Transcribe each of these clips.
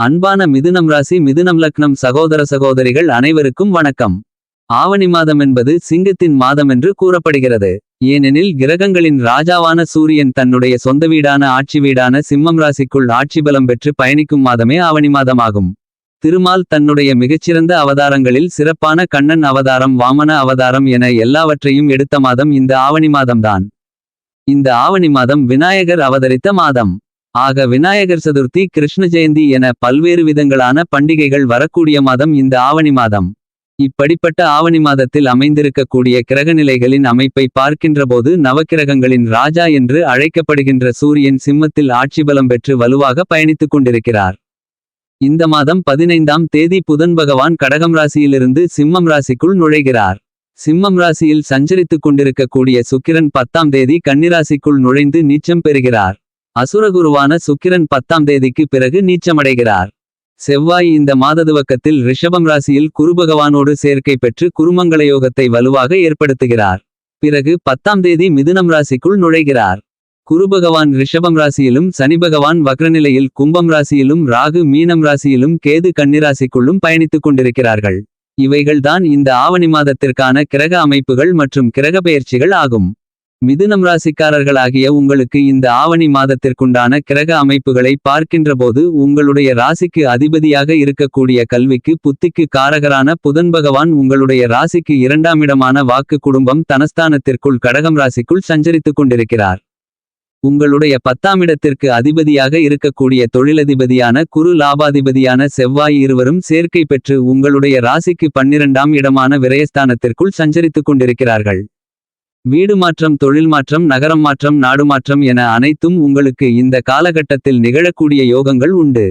அன்பான மிதுனம் ராசி மிதுனம் லக்னம் சகோதர சகோதரிகள் அனைவருக்கும் வணக்கம். ஆவணி மாதம் என்பது சிங்கத்தின் மாதம் என்று கூறப்படுகிறது. ஏனெனில் கிரகங்களின் ராஜாவான சூரியன் தன்னுடைய சொந்த வீடான ஆட்சி வீடான சிம்மம் ராசிக்குள் ஆட்சி பலம் பெற்று பயணிக்கும் மாதமே ஆவணி மாதமாகும். திருமால் தன்னுடைய மிகச்சிறந்த அவதாரங்களில் சிறப்பான கண்ணன் அவதாரம் வாமன அவதாரம் என எல்லாவற்றையும் எடுத்த மாதம் இந்த ஆவணி மாதம்தான். இந்த ஆவணி மாதம் விநாயகர் அவதரித்த மாதம். ஆக விநாயகர் சதுர்த்தி கிருஷ்ண ஜெயந்தி என பல்வேறு விதங்களான பண்டிகைகள் வரக்கூடிய மாதம் இந்த ஆவணி மாதம். இப்படிப்பட்ட ஆவணி மாதத்தில் அமைந்திருக்கக்கூடிய கிரகநிலைகளின் அமைப்பை பார்க்கின்றபோது நவக்கிரகங்களின் ராஜா என்று அழைக்கப்படுகின்ற சூரியன் சிம்மத்தில் ஆட்சி பலம் பெற்று வலுவாக பயணித்துக் கொண்டிருக்கிறார். இந்த மாதம் பதினைந்தாம் தேதி புதன் பகவான் கடகம் ராசியிலிருந்து சிம்மம் ராசிக்குள் நுழைகிறார். சிம்மம் ராசியில் சஞ்சரித்துக் கொண்டிருக்கக்கூடிய சுக்கிரன் பத்தாம் தேதி கன்னிராசிக்குள் நுழைந்து நீச்சம் பெறுகிறார். அசுரகுருவான சுக்கிரன் பத்தாம் தேதிக்கு பிறகு நீச்சமடைகிறார். செவ்வாய் இந்த மாததுவக்கத்தில் ரிஷபம் ராசியில் குருபகவானோடு சேர்க்கை பெற்று குருமங்கள யோகத்தை வலுவாக ஏற்படுத்துகிறார். பிறகு பத்தாம் தேதி மிதுனம் ராசிக்குள் நுழைகிறார். குருபகவான் ரிஷபம் ராசியிலும் சனி பகவான் வக்ரநிலையில் கும்பம் ராசியிலும் ராகு மீனம் ராசியிலும் கேது கன்னிராசிக்குள்ளும் பயணித்துக் கொண்டிருக்கிறார்கள். இவைகள்தான் இந்த ஆவணி மாதத்திற்கான கிரக அமைப்புகள் மற்றும் கிரக பெயர்ச்சிகள் ஆகும். மிதுனம் ராசிக்காரர்களாகிய உங்களுக்கு இந்த ஆவணி மாதத்திற்குண்டான கிரக அமைப்புகளை பார்க்கின்றபோது உங்களுடைய ராசிக்கு அதிபதியாக இருக்கக்கூடிய கல்விக்கு புத்திக்கு காரகரான புதன் பகவான் உங்களுடைய ராசிக்கு இரண்டாம் இடமான வாக்கு குடும்பம் தனஸ்தானத்திற்குள் கடகம் ராசிக்குள் சஞ்சரித்துக் கொண்டிருக்கிறார். உங்களுடைய பத்தாம் இடத்திற்கு அதிபதியாக இருக்கக்கூடிய தொழிலதிபதியான குரு லாபாதிபதியான செவ்வாய் இருவரும் சேர்க்கை பெற்று உங்களுடைய ராசிக்கு பன்னிரண்டாம் இடமான விரயஸ்தானத்திற்குள் சஞ்சரித்துக் கொண்டிருக்கிறார்கள். வீடு மாற்றம் தொழில் மாற்றம் நகரம் மாற்றம் நாடு மாற்றம் என அனைத்தும் உங்களுக்கு இந்த காலகட்டத்தில் நிகழக்கூடிய யோகங்கள் உண்டு.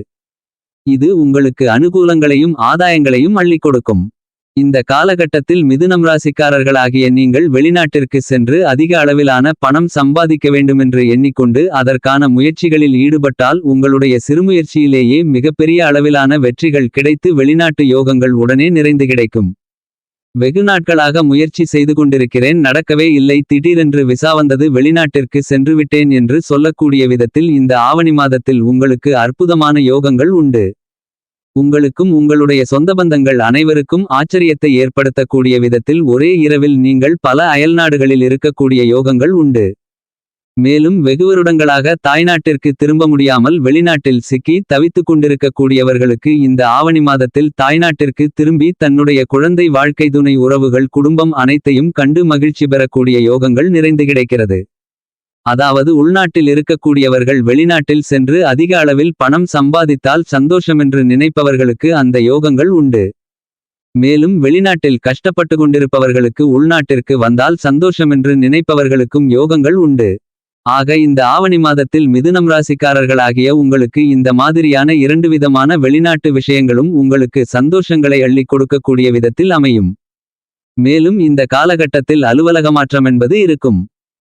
இது உங்களுக்கு அனுகூலங்களையும் ஆதாயங்களையும் அள்ளிக் கொடுக்கும். இந்த காலகட்டத்தில் மிதுனம் ராசிக்காரர்களாகிய நீங்கள் வெளிநாட்டிற்கு சென்று அதிக அளவிலான பணம் சம்பாதிக்க வேண்டுமென்று எண்ணிக்கொண்டு அதற்கான முயற்சிகளில் ஈடுபட்டால் உங்களுடைய சிறுமுயற்சியிலேயே மிகப்பெரிய அளவிலான வெற்றிகள் கிடைத்து வெளிநாட்டு யோகங்கள் உடனே நிறைந்து கிடைக்கும். வெகு நாட்களாக முயற்சி செய்து கொண்டிருக்கிறேன் நடக்கவே இல்லை திடீரென்று விசா வந்தது வெளிநாட்டிற்கு சென்றுவிட்டேன் என்று சொல்லக்கூடிய விதத்தில் இந்த ஆவணி மாதத்தில் உங்களுக்கு அற்புதமான யோகங்கள் உண்டு. உங்களுக்கும் உங்களுடைய சொந்த பந்தங்கள் அனைவருக்கும் ஆச்சரியத்தை ஏற்படுத்தக்கூடிய விதத்தில் ஒரே இரவில் நீங்கள் பல அயல்நாடுகளில் இருக்கக்கூடிய யோகங்கள் உண்டு. மேலும் வெகு வருடங்களாக தாய்நாட்டிற்கு திரும்ப முடியாமல் வெளிநாட்டில் சிக்கி தவித்துக் கொண்டிருக்கக்கூடியவர்களுக்கு இந்த ஆவணி மாதத்தில் தாய்நாட்டிற்கு திரும்பி தன்னுடைய குழந்தை வாழ்க்கை துணை உறவுகள் குடும்பம் அனைத்தையும் கண்டு மகிழ்ச்சி பெறக்கூடிய யோகங்கள் நிறைந்து கிடைக்கிறது. அதாவது உள்நாட்டில் இருக்கக்கூடியவர்கள் வெளிநாட்டில் சென்று அதிக அளவில் பணம் சம்பாதித்தால் சந்தோஷமென்று நினைப்பவர்களுக்கு அந்த யோகங்கள் உண்டு. மேலும் வெளிநாட்டில் கஷ்டப்பட்டு கொண்டிருப்பவர்களுக்கு உள்நாட்டிற்கு வந்தால் சந்தோஷமென்று நினைப்பவர்களுக்கும் யோகங்கள் உண்டு. ஆக இந்த ஆவணி மாதத்தில் மிதுனம் ராசிக்காரர்களாகிய உங்களுக்கு இந்த மாதிரியான இரண்டு விதமான வெளிநாட்டு விஷயங்களும் உங்களுக்கு சந்தோஷங்களை அள்ளிக் கொடுக்கக்கூடிய விதத்தில் அமையும். மேலும் இந்த காலகட்டத்தில் அலுவலக மாற்றம் என்பது இருக்கும்.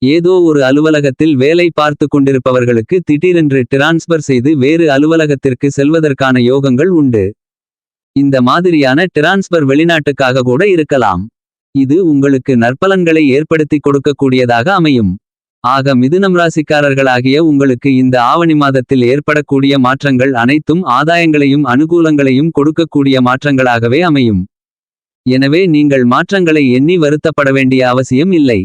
ஏதோ ஒரு அலுவலகத்தில் வேலை பார்த்து கொண்டிருப்பவர்களுக்கு திடீரென்று டிரான்ஸ்பர் செய்து வேறு அலுவலகத்திற்கு செல்வதற்கான யோகங்கள் உண்டு. இந்த மாதிரியான டிரான்ஸ்பர் வெளிநாட்டுக்காக கூட இருக்கலாம். இது உங்களுக்கு நற்பலன்களை ஏற்படுத்தி கொடுக்கக்கூடியதாக அமையும். ஆக மிதுனம் ராசிக்காரர்களாகிய உங்களுக்கு இந்த ஆவணி மாதத்தில் ஏற்படக்கூடிய மாற்றங்கள் அனைத்தும் ஆதாயங்களையும் அனுகூலங்களையும் கொடுக்கக்கூடிய மாற்றங்களாகவே அமையும். எனவே நீங்கள் மாற்றங்களை எண்ணி வருத்தப்பட வேண்டிய அவசியம் இல்லை.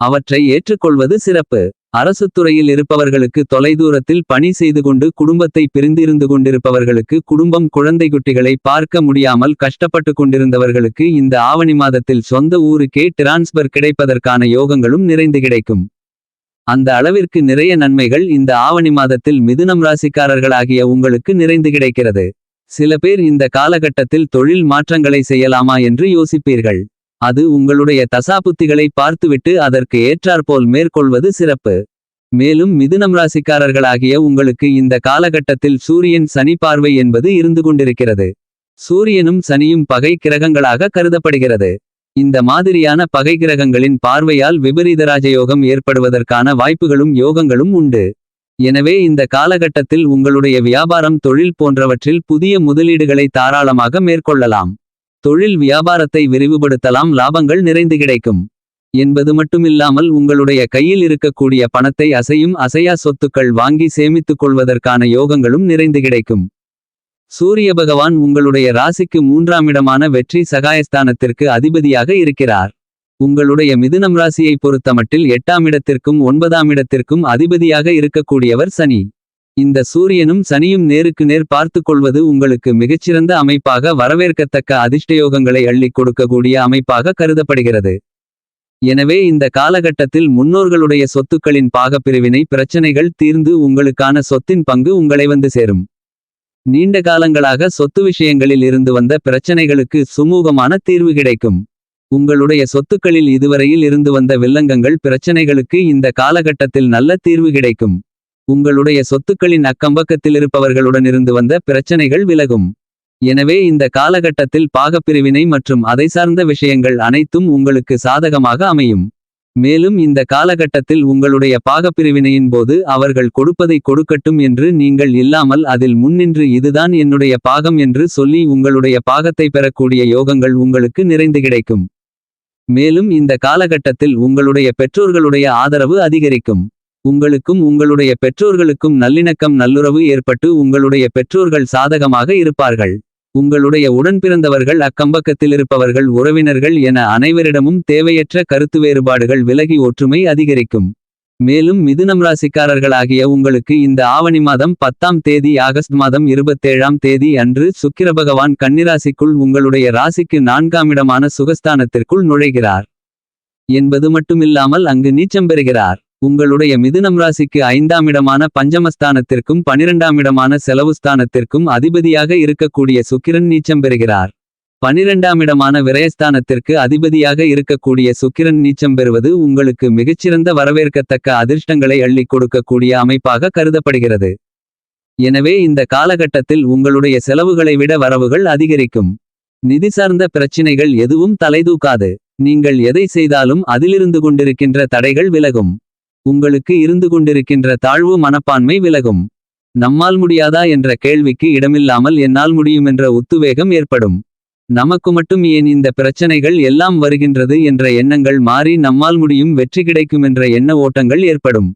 அவற்றை ஏற்றுக்கொள்வது சிறப்பு. அரசு துறையில் இருப்பவர்களுக்கு தொலைதூரத்தில் பணி செய்து கொண்டு குடும்பத்தை பிரிந்திருந்து கொண்டிருப்பவர்களுக்கு குடும்பம் குழந்தை குட்டிகளை பார்க்க முடியாமல் கஷ்டப்பட்டு கொண்டிருந்தவர்களுக்கு இந்த ஆவணி மாதத்தில் சொந்த ஊருக்கே டிரான்ஸ்பர் கிடைப்பதற்கான யோகங்களும் நிறைந்து கிடைக்கும். அந்த அளவிற்கு நிறைய நன்மைகள் இந்த ஆவணி மாதத்தில் மிதுனம் ராசிக்காரர்களாகிய உங்களுக்கு நிறைந்து கிடைக்கிறது. சில பேர் இந்த காலகட்டத்தில் தொழில் மாற்றங்களை செய்யலாமா என்று யோசிப்பீர்கள். அது உங்களுடைய தசாபுத்திகளை பார்த்துவிட்டு அதற்கு ஏற்றாற்போல் மேற்கொள்வது சிறப்பு. மேலும் மிதுனம் ராசிக்காரர்களாகிய உங்களுக்கு இந்த காலகட்டத்தில் சூரியன் சனி பார்வை என்பது இருந்து கொண்டிருக்கிறது. சூரியனும் சனியும் பகை கிரகங்களாக கருதப்படுகிறது. இந்த மாதிரியான பகை கிரகங்களின் பார்வையால் விபரீத ராஜயோகம் ஏற்படுவதற்கான வாய்ப்புகளும் யோகங்களும் உண்டு. எனவே இந்த காலகட்டத்தில் உங்களுடைய வியாபாரம் தொழில் போன்றவற்றில் புதிய முதலீடுகளை தாராளமாக மேற்கொள்ளலாம். தொழில் வியாபாரத்தை விரிவுபடுத்தலாம் லாபங்கள் நிறைந்து கிடைக்கும். என்பது மட்டுமில்லாமல் உங்களுடைய கையில் இருக்கக்கூடிய பணத்தை அசையும் அசையா சொத்துக்கள் வாங்கி சேமித்துக் கொள்வதற்கான யோகங்களும் நிறைந்து கிடைக்கும். சூரிய பகவான் உங்களுடைய ராசிக்கு மூன்றாம் இடமான வெற்றி சகாயஸ்தானத்திற்கு அதிபதியாக இருக்கிறார். உங்களுடைய மிதுனம் ராசியை பொறுத்தமட்டில் எட்டாம் இடத்திற்கும் ஒன்பதாம் இடத்திற்கும் அதிபதியாக இருக்கக்கூடியவர் சனி. இந்த சூரியனும் சனியும் நேருக்கு நேர் பார்த்து கொள்வது உங்களுக்கு மிகச்சிறந்த அமைப்பாக வரவேற்கத்தக்க அதிர்ஷ்டயோகங்களை அள்ளிக் கொடுக்கக்கூடிய அமைப்பாக கருதப்படுகிறது. எனவே இந்த காலகட்டத்தில் முன்னோர்களுடைய சொத்துக்களின் பாகப்பிரிவினை பிரச்சனைகள் தீர்ந்து உங்களுக்கான சொத்தின் பங்கு உங்களை வந்து சேரும். நீண்ட காலங்களாக சொத்து விஷயங்களில் இருந்து வந்த பிரச்சனைகளுக்கு சுமூகமான தீர்வு கிடைக்கும். உங்களுடைய சொத்துக்களில் இதுவரையில் இருந்து வந்த வில்லங்கங்கள் பிரச்சனைகளுக்கு இந்த காலகட்டத்தில் நல்ல தீர்வு கிடைக்கும். உங்களுடைய சொத்துக்களின் அக்கம்பக்கத்தில் இருப்பவர்களுடன் இருந்து வந்த பிரச்சனைகள் விலகும். எனவே இந்த காலகட்டத்தில் பாகப்பிரிவினை மற்றும் அதை சார்ந்த விஷயங்கள் அனைத்தும் உங்களுக்கு சாதகமாக அமையும். மேலும் இந்த காலகட்டத்தில் உங்களுடைய பாகப்பிரிவினையின் போது அவர்கள் கொடுப்பதை கொடுக்கட்டும் என்று நீங்கள் இல்லாமல் அதில் முன்னின்று இதுதான் என்னுடைய பாகம் என்று சொல்லி உங்களுடைய பாகத்தை பெறக்கூடிய யோகங்கள் உங்களுக்கு நிறைந்து கிடைக்கும். மேலும் இந்த காலகட்டத்தில் உங்களுடைய பெற்றோர்களுடைய ஆதரவு அதிகரிக்கும். உங்களுக்கும் உங்களுடைய பெற்றோர்களுக்கும் நல்லிணக்கம் நல்லுறவு ஏற்பட்டு உங்களுடைய பெற்றோர்கள் சாதகமாக இருப்பார்கள். உங்களுடைய உடன்பிறந்தவர்கள் அக்கம்பக்கத்தில் இருப்பவர்கள் உறவினர்கள் என அனைவரிடமும் தேவையற்ற கருத்து வேறுபாடுகள் விலகி ஒற்றுமை அதிகரிக்கும். மேலும் மிதுனம் ராசிக்காரர்களாகிய உங்களுக்கு இந்த ஆவணி மாதம் பத்தாம் தேதி ஆகஸ்ட் மாதம் இருபத்தேழாம் தேதி அன்று சுக்கிர பகவான் கன்னிராசிக்குள் உங்களுடைய ராசிக்கு நான்காம் இடமான சுகஸ்தானத்திற்குள் நுழைகிறார். என்பது மட்டுமில்லாமல் அங்கு நீச்சம் பெறுகிறார். உங்களுடைய மிதுனம் ராசிக்கு ஐந்தாம் இடமான பஞ்சமஸ்தானத்திற்கும் பனிரெண்டாம் இடமான செலவுஸ்தானத்திற்கும் அதிபதியாக இருக்கக்கூடிய சுக்கிரன் நீச்சம் பெறுகிறார். பனிரெண்டாம் இடமான விரயஸ்தானத்திற்கு அதிபதியாக இருக்கக்கூடிய சுக்கிரன் நீச்சம் பெறுவது உங்களுக்கு மிகச்சிறந்த வரவேற்கத்தக்க அதிர்ஷ்டங்களை அள்ளிக் கொடுக்கக்கூடிய அமைப்பாக கருதப்படுகிறது. எனவே இந்த காலகட்டத்தில் உங்களுடைய செலவுகளை விட வரவுகள் அதிகரிக்கும். நிதி சார்ந்த பிரச்சினைகள் எதுவும் தலைதூக்காது நீங்கள் எதை செய்தாலும் அதிலிருந்து கொண்டிருக்கின்ற தடைகள் விலகும். உங்களுக்கு இருந்து கொண்டிருக்கின்ற தாழ்வு மனப்பான்மை விலகும். நம்மால் முடியாதா என்ற கேள்விக்கு இடமில்லாமல் என்னால் முடியுமென்ற உத்துவேகம் ஏற்படும். நமக்கு மட்டும் ஏன் இந்த பிரச்சனைகள் எல்லாம் வருகின்றது என்ற எண்ணங்கள் மாறி நம்மால் முடியும் வெற்றி கிடைக்குமென்ற எண்ண ஓட்டங்கள் ஏற்படும்.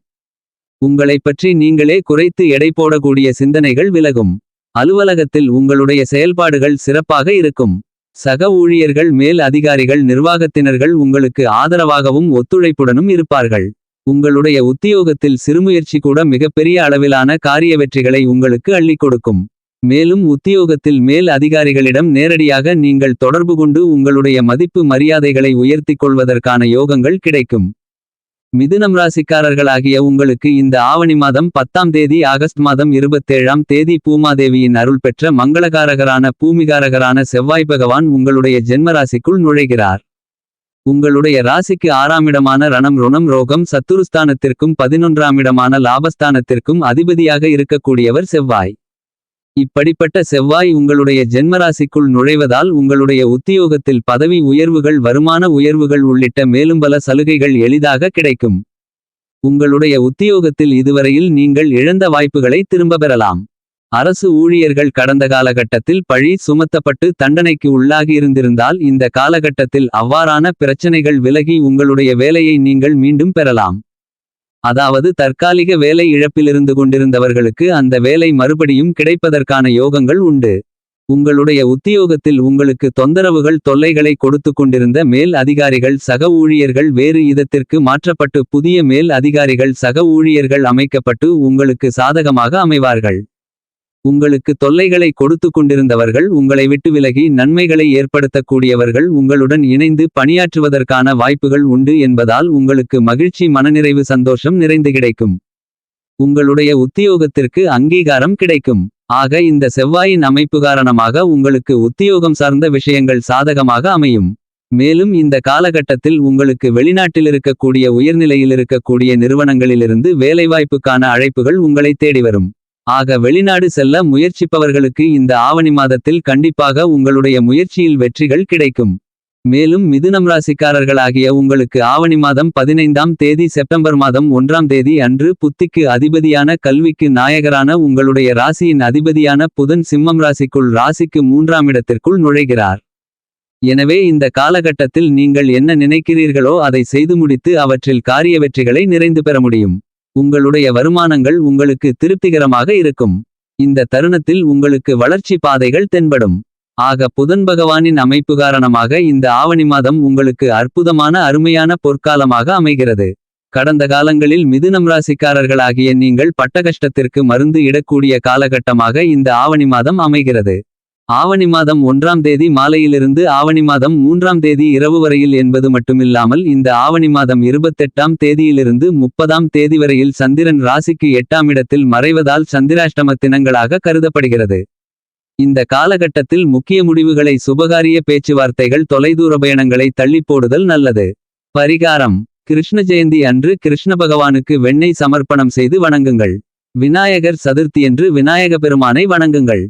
உங்களைப் பற்றி நீங்களே குறைத்து எடை போடக்கூடிய சிந்தனைகள் விலகும். அலுவலகத்தில் உங்களுடைய செயல்பாடுகள் சிறப்பாக இருக்கும். சக ஊழியர்கள் மேல் அதிகாரிகள் நிர்வாகத்தினர்கள் உங்களுக்கு ஆதரவாகவும் ஒத்துழைப்புடனும் இருப்பார்கள். உங்களுடைய உத்தியோகத்தில் சிறுமுயற்சி கூட மிகப்பெரிய அளவிலான காரிய வெற்றிகளை உங்களுக்கு அள்ளிக் கொடுக்கும். மேலும் உத்தியோகத்தில் மேல் அதிகாரிகளிடம் நேரடியாக நீங்கள் தொடர்பு கொண்டு உங்களுடைய மதிப்பு மரியாதைகளை உயர்த்திக் கொள்வதற்கான யோகங்கள் கிடைக்கும். மிதுனம் ராசிக்காரர்களாகிய உங்களுக்கு இந்த ஆவணி மாதம் பத்தாம் தேதி ஆகஸ்ட் மாதம் இருபத்தேழாம் தேதி பூமாதேவியின் அருள் பெற்ற மங்களகாரகரான பூமிகாரகரான செவ்வாய் பகவான் உங்களுடைய ஜென்மராசிக்குள் நுழைகிறார். உங்களுடைய ராசிக்கு ஆறாம் இடமான ரணம் ருணம் ரோகம் சத்துருஸ்தானத்திற்கும் பதினொன்றாம் இடமான லாபஸ்தானத்திற்கும் அதிபதியாக இருக்கக்கூடியவர் செவ்வாய். இப்படிப்பட்ட செவ்வாய் உங்களுடைய ஜென்மராசிக்குள் நுழைவதால் உங்களுடைய உத்தியோகத்தில் பதவி உயர்வுகள் வருமான உயர்வுகள் உள்ளிட்ட மேலும் பல சலுகைகள் எளிதாக கிடைக்கும். உங்களுடைய உத்தியோகத்தில் இதுவரையில் நீங்கள் இழந்த வாய்ப்புகளை திரும்ப பெறலாம். அரசு ஊழியர்கள் கடந்த காலகட்டத்தில் பழி சுமத்தப்பட்டு தண்டனைக்கு உள்ளாகியிருந்திருந்தால் இந்த காலகட்டத்தில் அவ்வாறான பிரச்சனைகள் விலகி உங்களுடைய வேலையை நீங்கள் மீண்டும் பெறலாம். அதாவது தற்காலிக வேலை இழப்பிலிருந்து கொண்டிருந்தவர்களுக்கு அந்த வேலை மறுபடியும் கிடைப்பதற்கான யோகங்கள் உண்டு. உங்களுடைய உத்தியோகத்தில் உங்களுக்கு தொந்தரவுகள் தொல்லைகளை கொடுத்து கொண்டிருந்த மேல் அதிகாரிகள் சக ஊழியர்கள் வேறு இதத்திற்கு மாற்றப்பட்டு புதிய மேல் அதிகாரிகள் சக ஊழியர்கள் அமைக்கப்பட்டு உங்களுக்கு சாதகமாக அமைவார்கள். உங்களுக்கு தொல்லைகளை கொடுத்து கொண்டிருந்தவர்கள் உங்களை விட்டு விலகி நன்மைகளை ஏற்படுத்தக்கூடியவர்கள் உங்களுடன் இணைந்து பணியாற்றுவதற்கான வாய்ப்புகள் உண்டு என்பதால் உங்களுக்கு மகிழ்ச்சி மனநிறைவு சந்தோஷம் நிறைந்து கிடைக்கும். உங்களுடைய உத்தியோகத்திற்கு அங்கீகாரம் கிடைக்கும். ஆக இந்த செவ்வாயின் அமைப்பு காரணமாக உங்களுக்கு உத்தியோகம் சார்ந்த விஷயங்கள் சாதகமாக அமையும். மேலும் இந்த காலகட்டத்தில் உங்களுக்கு வெளிநாட்டில் இருக்கக்கூடிய உயர்நிலையில் இருக்கக்கூடிய நிறுவனங்களிலிருந்து வேலைவாய்ப்புக்கான அழைப்புகள் உங்களை தேடி வரும். ஆக வெளிநாடு செல்ல முயற்சிப்பவர்களுக்கு இந்த ஆவணி மாதத்தில் கண்டிப்பாக உங்களுடைய முயற்சியில் வெற்றிகள் கிடைக்கும். மேலும் மிதுனம் ராசிக்காரர்களாகிய உங்களுக்கு ஆவணி மாதம் பதினைந்தாம் தேதி செப்டம்பர் மாதம் ஒன்றாம் தேதி அன்று புத்திக்கு அதிபதியான கல்விக்கு நாயகரான உங்களுடைய ராசியின் அதிபதியான புதன் சிம்மம் ராசிக்குள் ராசிக்கு மூன்றாம் இடத்திற்குள் நுழைகிறார். எனவே இந்த காலகட்டத்தில் நீங்கள் என்ன நினைக்கிறீர்களோ அதை செய்து முடித்து அவற்றில் காரிய வெற்றிகளை நிறைந்து பெற முடியும். உங்களுடைய வருமானங்கள் உங்களுக்கு திருப்திகரமாக இருக்கும். இந்த தருணத்தில் உங்களுக்கு வளர்ச்சி பாதைகள் தென்படும். ஆக புதன் பகவானின் அமைப்பு காரணமாக இந்த ஆவணி மாதம் உங்களுக்கு அற்புதமான அருமையான பொற்காலமாக அமைகிறது. கடந்த காலங்களில் மிதுனம் ராசிக்காரர்களாகிய நீங்கள் பட்ட கஷ்டத்திற்கு மருந்து இடக்கூடிய காலகட்டமாக இந்த ஆவணி மாதம் அமைகிறது. ஆவணி மாதம் ஒன்றாம் தேதி மாலையிலிருந்து ஆவணி மாதம் மூன்றாம் தேதி இரவு வரையில் என்பது மட்டுமில்லாமல் இந்த ஆவணி மாதம் இருபத்தெட்டாம் தேதியிலிருந்து முப்பதாம் தேதி வரையில் சந்திரன் ராசிக்கு எட்டாம் இடத்தில் மறைவதால் சந்திராஷ்டம தினங்களாக கருதப்படுகிறது. இந்த காலகட்டத்தில் முக்கிய முடிவுகளை சுபகாரிய பேச்சுவார்த்தைகள் தொலைதூர பயணங்களை தள்ளி போடுதல் நல்லது. பரிகாரம். கிருஷ்ண ஜெயந்தி அன்று கிருஷ்ண பகவானுக்கு வெண்ணெய் சமர்ப்பணம் செய்து வணங்குங்கள். விநாயகர் சதுர்த்தியன்று விநாயக பெருமானை வணங்குங்கள்.